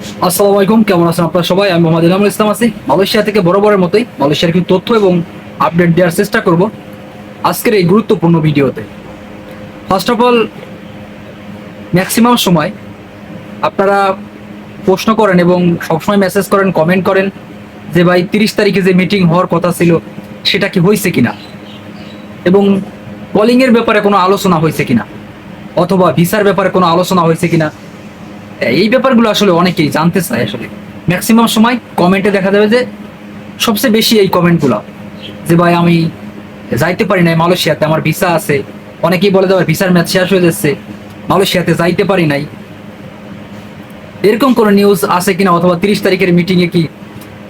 আসসালামু আলাইকুম, কেমন আছেন আপনারা সবাই? আমি মোহাম্মদ ইনামুল ইসলাম আছি। মালয়েশিয়া থেকে বরাবরের মতোই মালয়েশিয়ার কিছু তথ্য এবং আপডেট দেওয়ার চেষ্টা করব আজকের এই গুরুত্বপূর্ণ ভিডিওতে। ফার্স্ট অফ অল ম্যাক্সিমাম সময়। আপনারা প্রশ্ন করেন এবং সবসময় মেসেজ করেন কমেন্ট করেন যে, ভাই, তিরিশ তারিখে যে মিটিং হওয়ার কথা ছিল, সেটা কি হয়েছে কিনা? এবং কলিংয়ের ব্যাপারে কোনো আলোচনা হয়েছে কিনা? অথবা ভিসার ব্যাপারে কোনো আলোচনা হয়েছে কিনা? এই ব্যাপারগুলো আসলে অনেকেই জানতে চায় আসলে। ম্যাক্সিমাম সময় কমেন্টে দেখা যাবে যে সবচেয়ে বেশি এই কমেন্টগুলো যে ভাই আমি যাইতে পারি নাই মালয়েশিয়াতে, আমার ভিসা আছে। অনেকেই বলে দেওয়ার ভিসার ম্যাচ শেষ হয়ে যাচ্ছে, মালয়েশিয়াতে যাইতে পারি নাই। এরকম কোনো নিউজ আছে কিনা অথবা তিরিশ তারিখের মিটিংয়ে কি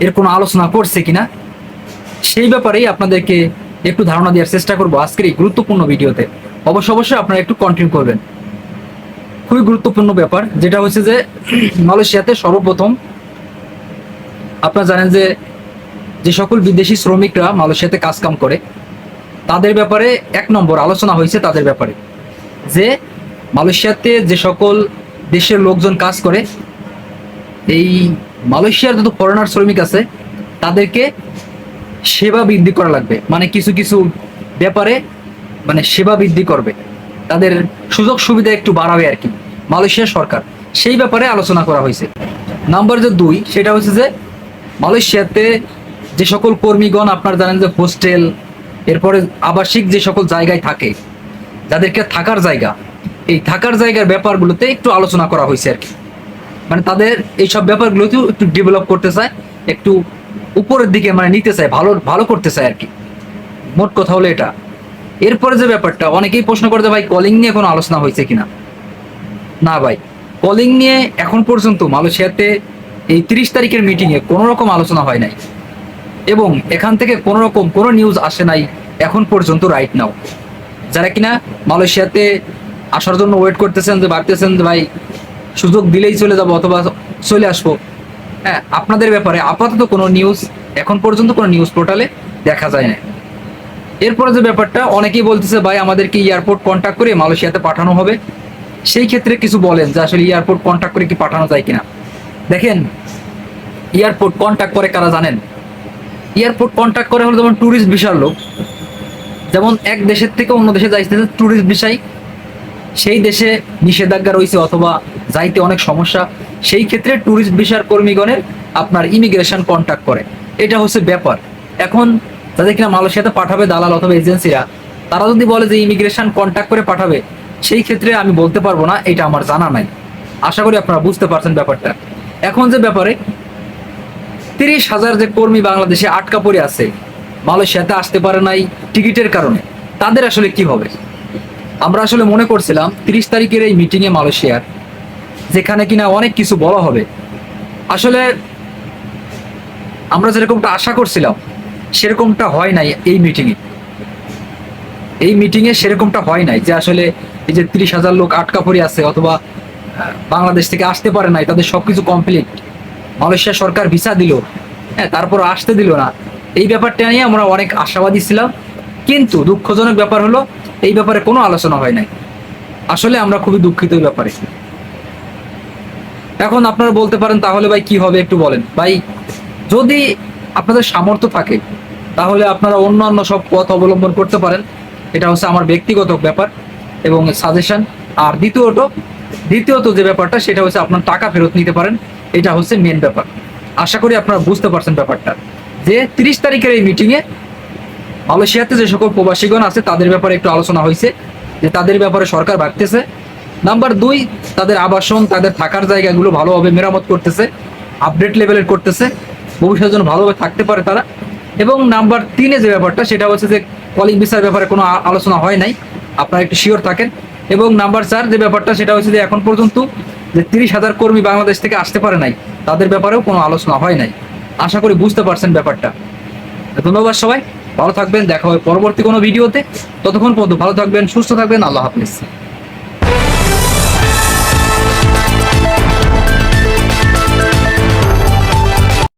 এর কোনো আলোচনা করছে কিনা? সেই ব্যাপারেই আপনাদেরকে একটু ধারণা দেওয়ার চেষ্টা করব আজকের এই গুরুত্বপূর্ণ ভিডিওতে। অবশ্য অবশ্যই আপনারা একটু কন্টিনিউ করবেন। খুবই গুরুত্বপূর্ণ ব্যাপার, যেটা হচ্ছে যে মালয়েশিয়াতে সর্বপ্রথম আপনারা জানেন যে যে সকল বিদেশি শ্রমিকরা মালয়েশিয়াতে কাজ কাম করে, তাদের ব্যাপারে এক নম্বর আলোচনা হয়েছে তাদের ব্যাপারে, যে মালয়েশিয়াতে যে সকল দেশের লোকজন কাজ করে, এই মালয়েশিয়ার যত ফরেনার শ্রমিক আছে, তাদেরকে সেবা বৃদ্ধি করা লাগবে। মানে কিছু কিছু ব্যাপারে মানে সেবা বৃদ্ধি করবে। তাদের সুযোগ সুবিধা একটু বাড়াবে আর কি মালয়েশিয়া সরকার। সেই ব্যাপারে আলোচনা করা হয়েছে। নাম্বার যে দুই, সেটা হচ্ছে যে মালয়েশিয়াতে যে সকল কর্মীগণ, আপনার জানেন যে হোস্টেল, এরপরে আবাসিক যে সকল জায়গায় থাকে, যাদেরকে থাকার জায়গা, এই থাকার জায়গার ব্যাপারগুলোতে একটু আলোচনা করা হয়েছে আর কি। মানে তাদের এইসব ব্যাপারগুলোতেও একটু ডেভেলপ করতে চায়, একটু উপরের দিকে মানে নিতে চায়, ভালো ভালো করতে চায় আর কি। মোট কথা হলো এটা। এরপরে যে ব্যাপারটা, অনেকেই প্রশ্ন করতে ভাই কলিং নিয়ে কোনো আলোচনা হয়েছে কিনা? না ভাই কলিং নিয়ে এখন পর্যন্ত মালয়েশিয়াতে এই তিরিশ তারিখের মিটিংয়ে কোনো রকম আলোচনা হয় নাই। এবং এখান থেকে কোনো রকম কোনো নিউজ আসে নাই এখন পর্যন্ত রাইট নাও যারা কিনা মালয়েশিয়াতে আসার জন্য ওয়েট করতেছেন যে ভাবতেছেন যে ভাই, সুযোগ দিলেই চলে যাব অথবা চলে আসব। হ্যাঁ আপনাদের ব্যাপারে আপাতত কোনো নিউজ এখন পর্যন্ত কোনো নিউজ পোর্টালে দেখা যায় না এরপরে যে ব্যাপারটা, অনেকেই বলতেছে, ভাই, আমাদেরকে এয়ারপোর্ট কন্ট্যাক্ট করে মালয়েশিয়াতে পাঠানো হবে। সেই ক্ষেত্রে কিছু বলেন যে, আসলে এয়ারপোর্ট কন্ট্যাক্ট করে কি পাঠানো যায় কিনা? দেখেন, এয়ারপোর্ট কন্ট্যাক্ট করে কারা জানেন? এয়ারপোর্ট কন্ট্যাক্ট করে হলো যেমন ট্যুরিস্ট ভিসার লোক। যেমন এক দেশের থেকে অন্য দেশে যাইতেছে ট্যুরিস্ট ভিসাই সেই দেশে নিষেধাজ্ঞা রয়েছে অথবা যাইতে অনেক সমস্যা, সেই ক্ষেত্রে ট্যুরিস্ট ভিসার কর্মীগণের আপনার ইমিগ্রেশন কন্ট্যাক্ট করে। এটা হচ্ছে ব্যাপার। এখন যাদের কিনা মালয়েশিয়াতে পাঠাবে দালাল অথবা এজেন্সিরা? তারা যদি বলে যে ইমিগ্রেশন কন্ট্যাক্ট করে পাঠাবে, সেই ক্ষেত্রে আমি বলতে পারব না, এটা আমার জানা নাই। আশা করি আপনারা বুঝতে পারছেন ব্যাপারটা। এখন যে ব্যাপারে তিরিশ হাজার যে কর্মী বাংলাদেশে আটকা পড়ে আছে, মালয়েশিয়াতে আসতে পারে নাই টিকিটের কারণে, তাদের আসলে কি হবে? আমরা আসলে মনে করছিলাম তিরিশ তারিখের এই মিটিংয়ে মালয়েশিয়ার, যেখানে কিনা অনেক কিছু বলা হবে। আসলে আমরা যেরকমটা আশা করছিলাম সেরকমটা হয় নাই এই মিটিংয়ে এই মিটিংয়ে সেরকমটা হয় নাই যে আসলে এই যে তিরিশ হাজার লোক আটকা পড়ে আছে অথবা বাংলাদেশ থেকে আসতে পারে নাই, তাদের সবকিছু কমপ্লিট মালয়েশিয়া সরকার ভিসা দিল হ্যাঁ তারপর আসতে দিল না। এই ব্যাপারটা নিয়ে আমরা অনেক আশাবাদী ছিলাম। কিন্তু দুঃখজনক ব্যাপার হলো, এই ব্যাপারে কোনো আলোচনা হয় নাই। আসলে আমরা খুবই দুঃখিত এই ব্যাপারে। এখন আপনারা বলতে পারেন তাহলে ভাই কি হবে একটু বলেন। ভাই, যদি আপনাদের সামর্থ্য থাকে তাহলে আপনারা অন্যান্য সব পথ অবলম্বন করতে পারেন। এটা হচ্ছে আমার ব্যক্তিগত ব্যাপার এবং সাজেশন আর দ্বিতীয়ত দ্বিতীয়ত যে ব্যাপারটা, সেটা হচ্ছে আপনার টাকা ফেরত নিতে পারেন। এটা হচ্ছে মেন ব্যাপার। আশা করি আপনারা বুঝতে পারছেন ব্যাপারটা। যে তিরিশ তারিখের এই মিটিংয়ে মালয়েশিয়াতে যে সকল প্রবাসীগণ আছে, তাদের ব্যাপারে একটু আলোচনা হয়েছে। যে তাদের ব্যাপারে সরকার ভাবতেছে। নাম্বার দুই, তাদের আবাসন, তাদের থাকার জায়গাগুলো ভালোভাবে মেরামত করতেছে। আপডেট লেভেলের করতেছে। ভবিষ্যতের জন্য ভালোভাবে থাকতে পারে তারা। এবং নাম্বার তিনে যে ব্যাপারটা, সেটা হচ্ছে যে কলিং ভিসার ব্যাপারে কোনো আলোচনা হয় নাই। আপনারা একটু শিওর থাকেন। এবং নাম্বার চার যে ব্যাপারটা, সেটা হচ্ছে যে এখন পর্যন্ত যে তিরিশ হাজার কর্মী বাংলাদেশ থেকে আসতে পারে নাই, তাদের ব্যাপারেও কোনো আলোচনা হয় নাই। আশা করি বুঝতে পারছেন ব্যাপারটা। ধন্যবাদ সবাই। ভালো থাকবেন। দেখা হবে পরবর্তী কোনো ভিডিওতে। ততক্ষণ পর্যন্ত ভালো থাকবেন, সুস্থ থাকবেন। আল্লাহ হাফিজ।